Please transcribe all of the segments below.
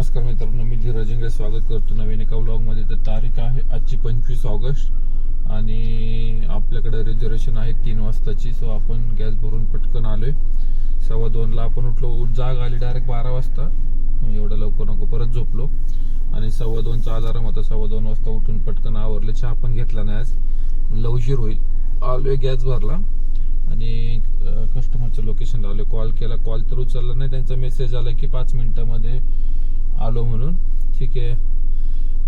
नमस्कार मित्रांनो मी धीरज इंगळे स्वागत करतो नवीन एका ब्लॉगमध्ये तर तारीख आहे आजची पंचवीस ऑगस्ट आणि आपल्याकडे रिझर्वेशन आहे तीन वाजताची सो आपण गॅस भरून पटकन आलोय. सव्वा दोनला आपण उठलो उठ जाग आली डायरेक्ट बारा वाजता. एवढं लवकर नको परत झोपलो. आणि सव्वा दोनचा अलाराम होता सव्वा दोन वाजता उठून पटकन आवरले. चहा पण घेतला नाही आज. लवशीर होईल. आलोय गॅस भरला. आणि कस्टमरचं लोकेशन लावलं कॉल केला कॉल तर उचलला नाही. त्यांचा मेसेज आला की पाच मिनिटामध्ये आलो म्हणून. ठीक आहे.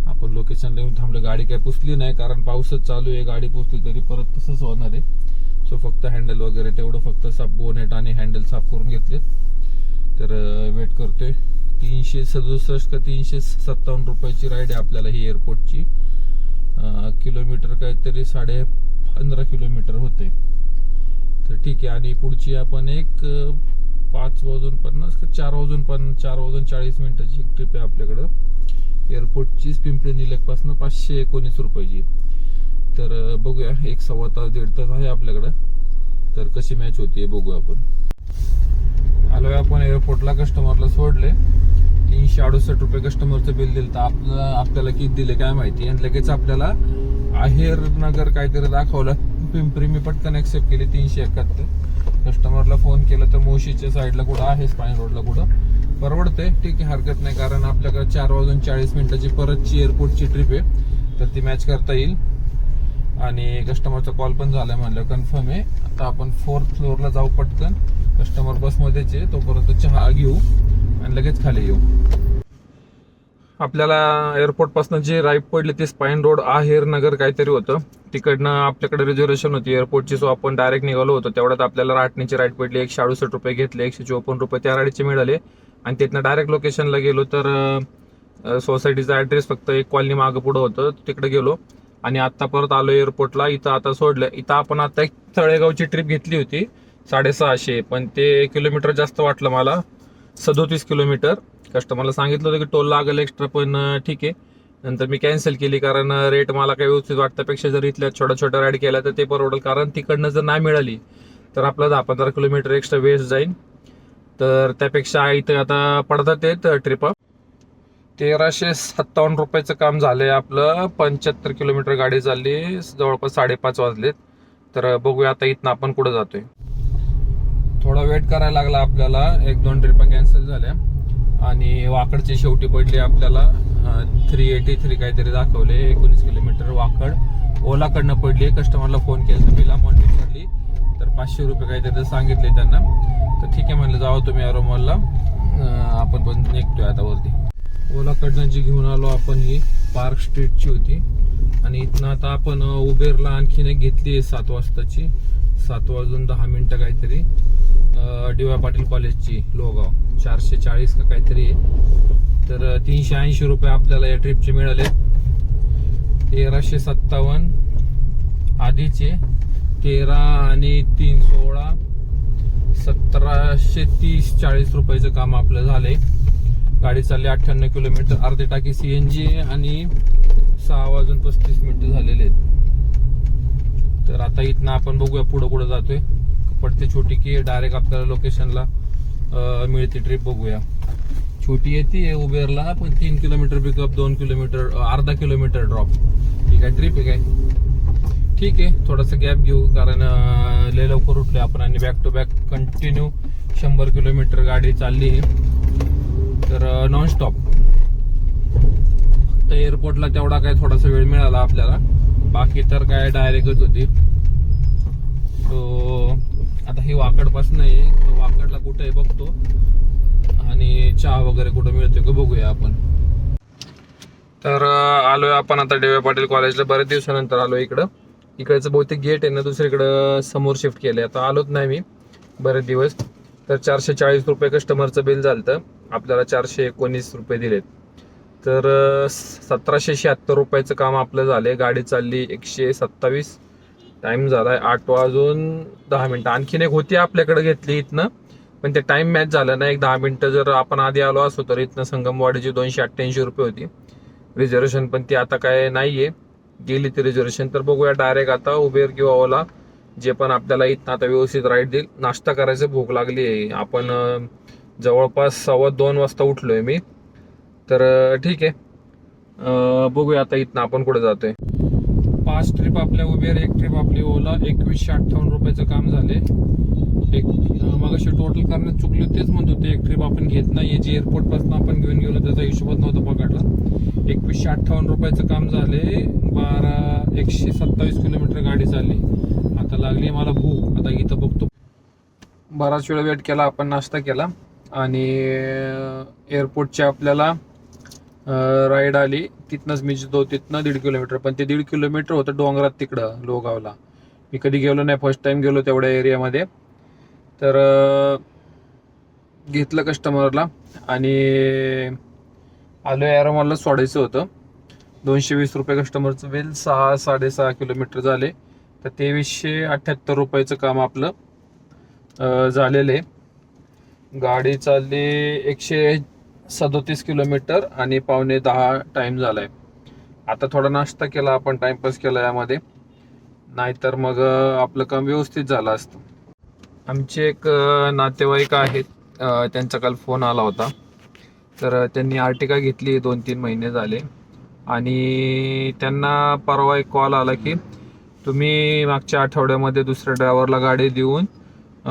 आपण लोकेशन येऊन थांबलं. गाडी काही पुसली नाही कारण पाऊसच चालू आहे. गाडी पुसली तरी परत तसंच होणार आहे. सो फक्त हँडल वगैरे तेवढं फक्त साफ बोनेट आणि हँडल साफ करून घेतले. तर वेट करतोय. तीनशे सदुसष्ट का तीनशे सत्तावन्न रुपयाची राईड आहे आपल्याला ही एअरपोर्टची किलोमीटर काहीतरी साडे पंधरा किलोमीटर होते तर ठीक आहे. आणि पुढची आपण एक पाच वाजून पन्नास का चार वाजून पन्नास चार वाजून चाळीस मिनिटाची ट्रिप आहे आपल्याकडं. एअरपोर्टचीच पिंपरी निलकपासून पाचशे एकोणीस रुपयाची. तर बघूया. एक सव्वा तास दीड तास आहे आपल्याकडं. तर कशी मॅच होती बघू आपण. आलोय आपण एअरपोर्टला कस्टमरला सोडले. तीनशे अडुसष्ट रुपये कस्टमरचं बिल दिलं. तर आपलं आपल्याला किती दिले काय माहिती? आणि लगेच आपल्याला आहेर नगर काहीतरी दाखवलं. पिंपरी मी पटकन एक्सेप्ट केली. तीनशे एकाहत्तर. कस्टमरला फोन केला तर मोशीच्या साईडला कुठं आहे स्पाईन रोडला कुठं? परवडते ठीक आहे हरकत नाही कारण आपल्याकडे चार वाजून चाळीस मिनिटाची परतची एअरपोर्टची ट्रिप आहे. तर ती मॅच करता येईल. आणि कस्टमरचा कॉल पण झाला म्हणलं कन्फर्म आहे. आता आपण फोर्थ फ्लोअरला जाऊ पटकन. कस्टमर बसमध्येच आहे तोपर्यंत चहा घेऊ आणि लगेच खाली येऊ. आपल्याला एअरपोर्टपासून जे राईट पडले ते स्पाईन रोड आहेर नगर काहीतरी होतं. तिकडनं आपल्याकडे रिझर्वेशन होती. एअरपोर्टची सो आपण डायरेक्ट निघालो होतो. तेवढ्यात आपल्याला राटणीची राईट पडली एकशे अडुसष्ट रुपये घेतले. एकशे चोपन्न रुपये त्या राईडचे मिळाले. आणि तिथनं डायरेक्ट लोकेशनला गेलो तर सोसायटीचा ऍड्रेस फक्त एक कॉलनी मागं पुढं होतं. तिकडे गेलो. आणि आता परत आलो एअरपोर्टला इथं आता सोडलं. इथं आपण आता एक तळेगावची ट्रिप घेतली होती. साडेसहाशे. पण ते किलोमीटर जास्त वाटलं मला. सदोतीस किलोमीटर कस्टमरला सांगितलं होतं की टोल लागेल एक्स्ट्रा पण ठीक आहे. नंतर मी कॅन्सल केली कारण रेट मला काही व्यवस्थित वाटतापेक्षा जर इथल्या छोट्या छोट्या राईड केल्या तर ते परवडेल. कारण तिकडनं जर नाही मिळाली तर आपलं दहा पंधरा किलोमीटर एक्स्ट्रा वेस्ट जाईल. तर त्यापेक्षा इथं आता पडतात येत ट्रिप तेराशे सत्तावन्न रुपयाचं काम झालंय आपलं. पंच्याहत्तर किलोमीटर गाडी चालली जवळपास साडेपाच वाजलेत. तर बघूया आता इथनं आपण कुठं जातोय. थोडा वेट करायला लागला आपल्याला. एक दोन ट्रिपा कॅन्सल झाल्या. आणि वाकडची शेवटी पडली आपल्याला थ्री एटी थ्री काहीतरी दाखवले एकोणीस किलोमीटर वाकड. ओलाकडनं पडली कस्टमरला फोन केला तर बिल अमाऊंट विचारली तर पाचशे रुपये काहीतरी सांगितले त्यांना. तर ठीक आहे म्हणलं जावं तुम्ही अरोमॉलला आपण पण निघतोय आता वरती. ओलाकडनं जी घेऊन आलो आपण ही पार्क स्ट्रीटची होती. आणि इथनं आता आपण उबेरला आणखीन एक घेतली आहे सात वाजताची. सात वाजून दहा मिनटं काहीतरी. डी वाय पाटील कॉलेजची लोगाव चारशे चाळीस का काहीतरी आहे. तर तीनशे ऐंशी रुपये आपल्याला या ट्रिपचे मिळाले तेराशे सत्तावन्न आधीचे तेरा आणि तीन सोळा सतराशे तीस चाळीस रुपयाचं काम आपलं झालंय. गाडी चालली अठ्ठ्याण्णव किलोमीटर अर्धे टाकी सी एन जी आणि सहा वाजून पस्तीस मिनिटं झालेले आहेत. तर आता इथनं आपण बघूया पुढं पुढं जातोय. पडते छोटी की डायरेक्ट आपल्याला लोकेशनला मिळते ट्रिप बघूया. छोटी येते उबेरला पण तीन किलोमीटर पिकअप दोन किलोमीटर अर्धा किलोमीटर ड्रॉप ठीक आहे ट्रिप आहे काय? ठीक आहे थोडासा गॅप घेऊ कारण लय लवकर उठले आपण आणि बॅक टू बॅक कंटिन्यू शंभर किलोमीटर गाडी चालली तर नॉन स्टॉप फक्त एअरपोर्टला तेवढा काय थोडासा वेळ मिळाला आपल्याला. बाकी तर काय डायरेक्टच होती. सो आता ही वाकडपासून आहे वाकड कुठे आहे बघतो. आणि चहा वगैरे कुठं मिळतोय का बघूया आपण. तर आलोय आपण आता डेवे पाटील कॉलेजला बऱ्याच दिवसानंतर आलो इकडं. इकडचं बहुतेक गेट आहे ना दुसरीकडं समोर शिफ्ट केलंय. आता आलोच नाही मी. बरेच दिवस. तर चारशे चाळीस रुपये कस्टमरचं बिल झालं आपल्याला चारशे एकोणीस रुपये दिलेत. तर सतराशे शहात्तर रुपयाचं काम आपलं झालंय. गाडी चालली एकशे सत्तावीस. टाईम झाला आहे आठ वाजून दहा मिनिटं. आणखीन एक होती आपल्याकडे घेतली इथनं. पण ते टाइम मॅच झालं ना एक दहा मिनिटं जर आपण आधी आलो असतो तर इथनं संगमवाडीची दोनशे अठ्ठ्याऐंशी रुपये होती. रिझर्वेशन पण ती आता काय नाहीये. गेली ती रिझर्वेशन तर बघूया डायरेक्ट आता उबेर किंवा ओला जे पण आपल्याला इथं आता व्यवस्थित राईड देईल. नाश्ता करायचं भूक लागली आहे. आपण जवळपास सव्वा दोन वाजता उठलोय मी. तर ठीक आहे. बघूया आता इथनं आपण कुठे जातोय. पाच ट्रिप आपल्या उबेर एक ट्रिप आपली ओला एकवीसशे अठ्ठावन्न रुपयाचं काम झाले एक मगाशी टोटल करण्यात चुकले तेच म्हणत होते एक ट्रिप आपण घेत नाही जी एअरपोर्टपासून आपण घेऊन गेलो त्याचा हिशोबच नव्हता पकडला. एकवीसशे अठ्ठावन्न रुपयाचं काम झाले बारा एकशे सत्तावीस किलोमीटर गाडी चालली. आता लागली मला भूक आता इथं बघतो. बराच वेळ वेट केला आपण नाश्ता केला. आणि एअरपोर्टची आपल्याला राईड आली. तिथनंच मी जिथं तिथनं दीड किलोमीटर. पण ते दीड किलोमीटर होतं डोंगरात तिकडं लोगावला. मी कधी गेलो नाही फर्स्ट टाइम गेलो तेवढ्या एरियामध्ये तर घेतलं कस्टमरला आणि आलो एरोमॉलला सोडायचं होतं. दोनशे वीस रुपये कस्टमरचं बिल सहा साडेसहा किलोमीटर झाले. तर तेवीसशे अठ्ठ्याहत्तर रुपयाचं काम आपलं झालेलं आहे. गाडी चालली एकशे सदोतीस किलोमीटर आणि पावणे दहा टाइम झालाय. आता थोडा नाश्ता केला आपण टाइमपास केला यामध्ये. नाहीतर मग आपलं काम व्यवस्थित झालं असतं. आमचे एक नातेवाईक आहेत. त्यांचा काल फोन आला होता. तर त्यांनी आर्टिका घेतली दोन तीन महिने झाले. आणि त्यांना परवा एक कॉल आला की तुम्ही मागच्या आठवड्यामध्ये दुसऱ्या ड्रायव्हरला गाडी देऊन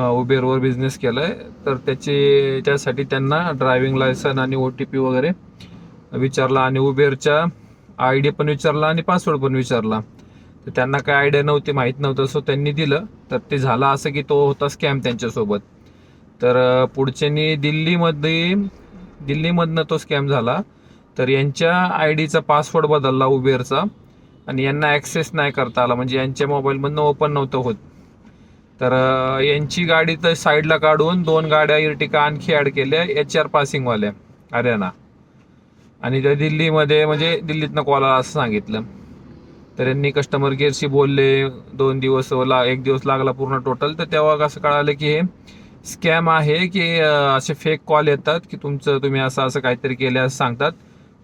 उबेरवर बिझनेस आहे तर त्याची त्यासाठी त्यांना ड्रायव्हिंग लायसन आणि ओ टी पी वगैरे विचारला आणि उबेरच्या आय डी पण विचारला आणि पासवर्ड पण विचारला. तर त्यांना काय आयडिया नव्हती माहीत नव्हतं. सो त्यांनी दिलं. तर ते झालं असं की तो होता स्कॅम त्यांच्यासोबत. तर पुढच्यानी दिल्लीमध्ये दिल्लीमधनं तो स्कॅम झाला. तर यांच्या आय डीचा पासवर्ड बदलला उबेरचा आणि यांना ॲक्सेस नाही करता आला. म्हणजे यांच्या मोबाईलमधनं ओपन नव्हतं होत. तर यांची गाडी तर साईडला काढून दोन गाड्या इर्टिका आणखी ॲड केल्या. एच आर पासिंगवाल्या हरियाणा. आणि त्या दिल्लीमध्ये म्हणजे दिल्लीतनं कॉल आला असं सांगितलं. तर यांनी कस्टमर केअरशी बोलले दोन दिवस ला एक दिवस लागला पूर्ण टोटल तर तेव्हा कसं कळालं की हे स्कॅम आहे की असे फेक कॉल येतात की तुमचं तुम्ही असं असं काहीतरी केलं असं सांगतात.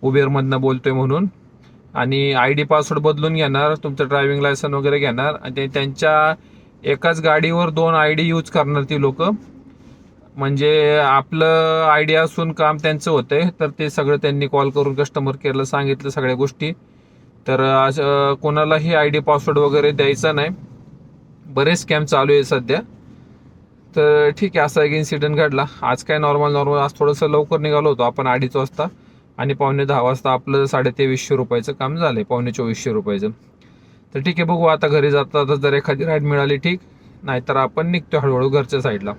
उबेरमधनं बोलतोय म्हणून. आणि आय डी पासवर्ड बदलून घेणार तुमचं ड्रायव्हिंग लायसन वगैरे घेणार. आणि त्यांच्या एकाच गाडीवर दोन आय डी यूज करणार ती लोक. म्हणजे आपलं आय डी असून काम त्यांचं होतंय. तर ते सगळं त्यांनी कॉल करून कस्टमर केअरला सांगितलं सगळ्या गोष्टी. तर असं कोणालाही आय डी पासवर्ड वगैरे द्यायचा नाही. बरेच स्कॅम चालू आहे सध्या. तर ठीक आहे असा एक इन्सिडेंट घडला. आज काय नॉर्मल नॉर्मल आज थोडंसं लवकर निघालो होतो आपण अडीच वाजता. आणि पावणे दहा वाजता आपलं साडेतेवीसशे रुपयाचं काम झालं आहे पावणे चोवीसशे रुपयाचं. तर ठीक आहे बघू आता घरी जाता जर एखादी राईड मिळाली ठीक. नाहीतर आपण निघतो हळूहळू घरच्या साईडला